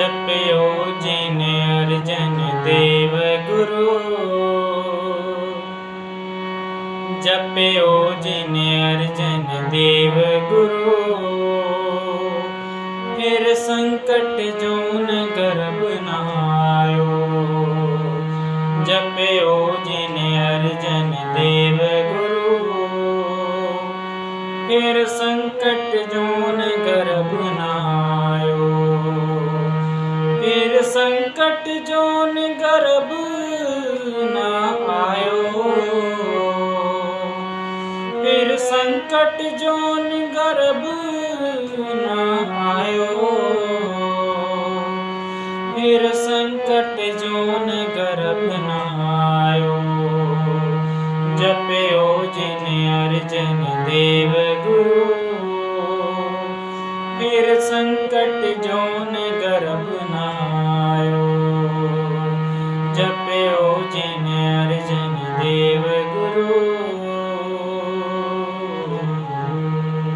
ਜਪਿਓ ਜਿਨੇ ਅਰਜਨ ਦੇਵ ਗੁਰੂ। ਜਪਿਓ ਜਿਨੇ ਅਰਜਨ ਦੇਵ ਗੁਰੂ। ਫਿਰ ਸੰਕਟ ਜੋਨ ਗਰਬ ਨਾ ਆਇਓ। ਜਪਿਓ ਜਿਨੇ ਅਰਜਨ ਦੇਵ ਗੁਰੂ। ਫਿਰ ਸੰਕਟ ਜੋਨ ਗਰਬ ਨਾ ਸੰਕਟ ਜੋਨ ਗਰਭ ਨਾ ਆਇਓ। ਫਿਰ ਸੰਕਟ ਜੋਨ ਗਰਭ ਨਾ ਆਇਓ। ਫਿਰ ਸੰਕਟ ਜੋਨ ਗਰਬ ਨਾ ਆਇਓ। ਜਪਿਓ ਜਿਨ ਅਰਜਨ ਦੇਵ ਗੁਰੂ। ਫਿਰ ਸੰਕਟ ਜੋਨ ਗਰਬ ਨਾ ਜਪਿਓ